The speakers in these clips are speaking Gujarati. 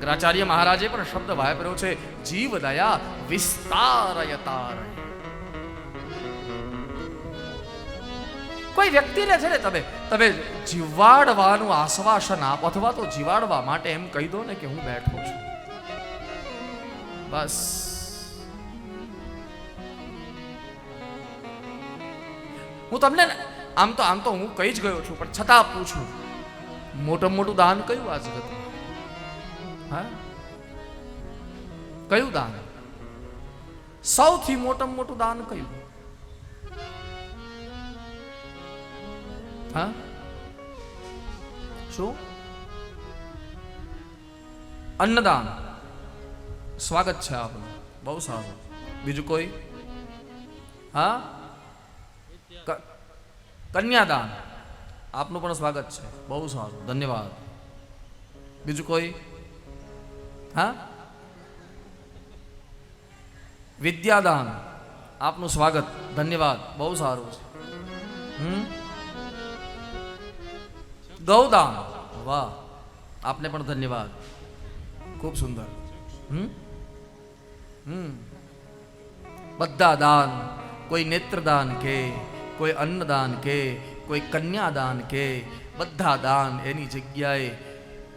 શંકરાચાર્ય મહારાજે પણ શબ્દ વાપર્યો છે, જીવ દયા વિસ્તારયતાર. કોઈ વ્યક્તિને છે ને તમે તમે જીવાડવાનું આશ્વાસન આપો અથવા તો જીવાડવા માટે એમ કહી દો ને કે હું બેઠો છું. બસ. હું તમને આમ તો આમ તો હું કહી જ ગયો છું, પણ છતાં પૂછું, મોટું મોટું દાન કયું આ જગતમાં હા? કયું દાન? સૌથી મોટામાં મોટું દાન કયું? હા? શું? અન્નદાન. સ્વાગત છે આપનું. બહુ સારું. બીજું કોઈ? હા? કન્યાદાન. આપનું પણ સ્વાગત છે. બહુ સારું. ધન્યવાદ. બીજું કોઈ? હા? વિદ્યાદાન. આપનું સ્વાગત. ધન્યવાદ. બહુ સારું છે. હમ? ગૌદાન. વાહ. આપને પણ ધન્યવાદ. ખૂબ સુંદર. હમ? હમ. બધા દાન. કોઈ નેત્રદાન કે, કોઈ અન્નદાન કે, કોઈ કન્યાદાન કે, બધા દાન એની જગ્યાએ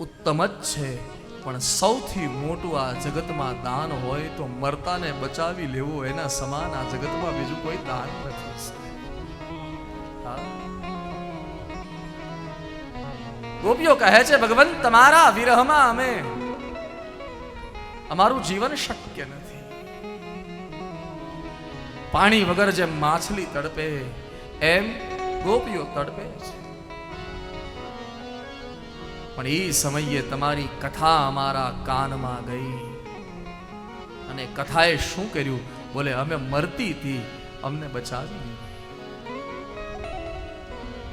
ઉત્તમ જ છે. પણ સૌથી મોટું આ જગતમાં દાન હોય તો મરતાને બચાવી લેવું એના સમાન આ જગતમાં બીજું કોઈ દાન નથી. ગોપીઓ કહે છે, ભગવંત, તમારા વિરહમાં અમે અમારું જીવન શક્ય નથી. પાણી વગર જેમ માછલી તડપે, એમ ગોપીઓ તડપે છે. પણ એ સમયે તમારી કથા અમારા કાનમાં ગઈ. અને કથાએ શું કર્યું? બોલે, અમે મરતી હતી અમને બચાવી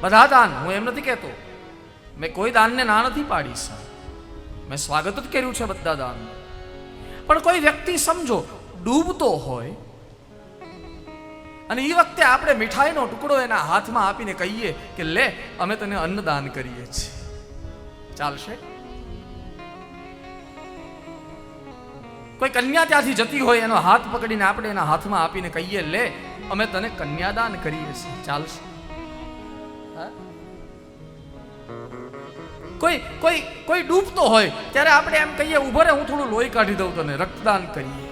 બધા દાન હું એમ નથી કહેતો. મેં કોઈ દાનને ના નથી પાડી સર મેં સ્વાગત જ કર્યું છે બધા દાન પણ કોઈ વ્યક્તિ સમજો, ડૂબતો હોય, અને એ વખતે આપણે મીઠાઈનો ટુકડો એના હાથમાં આપીને કહીએ કે, લે, અમે તને અન્નદાન કરીએ છીએ. ચાલશે? કોઈ કન્યા ત્યાંથી જતી હોય, એનો હાથ પકડીને આપણે એના હાથમાં આપીને કહીએ, લે, અમે તને કન્યાદાન કરીએ છીએ. ચાલશે. કોઈ કોઈ કોઈ ડૂબતો હોય, ત્યારે આપણે એમ કહીએ, ઊભો રે, હું થોડું લોહી કાઢી દઉં તને, રક્તદાન કરીએ.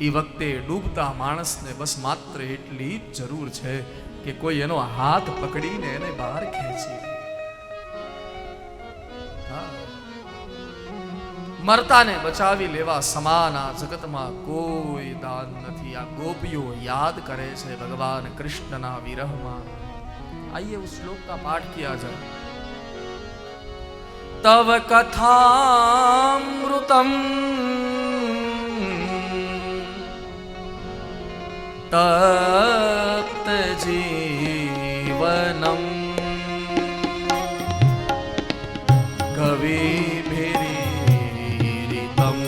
એ વખતે ડૂબતા માણસને બસ માત્ર એટલી જરૂર છે કે કોઈ એનો હાથ પકડીને એને બહાર ખેંચી લે. હા. મરતાને બચાવી લેવા સમાન આ જગતમાં કોઈ દાન નથી આ ગોપીઓ યાદ કરે છે ભગવાન કૃષ્ણના વિરહમાં आइए उस श्लोक का पाठ किया जाए तव कथामृतम तप्त जीवनम कविभिरीरितम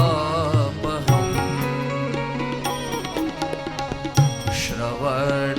कल्मषापहम् श्रवण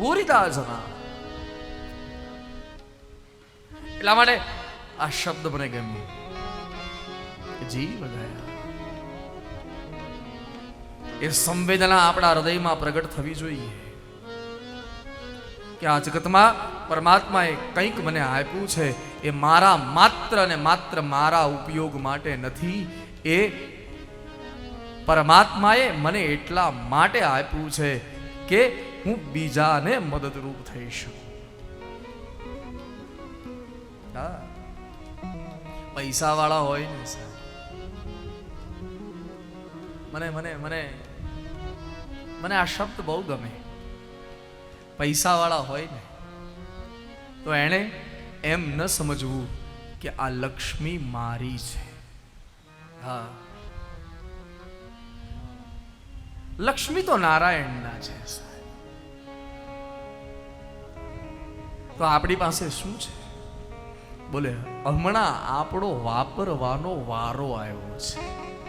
ભૂરિદા જના એટલા માટે આ શબ્દ મને ગમ્યો. જીવ ગયા. એ સંવેદના આપણા હૃદયમાં પ્રગટ થવી જોઈએ. કે આ જગતમાં પરમાત્માએ કંઈક મને આપ્યું છે, એ મારા માત્ર ને માત્ર મારા ઉપયોગ માટે નથી, એ પરમાત્માએ મને એટલા માટે આપ્યું છે કે હું બીજાને મદદરૂપ થઈ શકું હા. પૈસા વાળા હોય ને સાહેબ. મને મને મને મને આ શબ્દ બહુ ગમે. પૈસા વાળા હોય ને, તો એણે એમ ન સમજવું કે આ લક્ષ્મી મારી છે. હા. લક્ષ્મી તો નારાયણના છે તો આપણી પાસે શું છે? બોલે હમણાં આપણો વાપરવાનો વારો આવ્યો છે.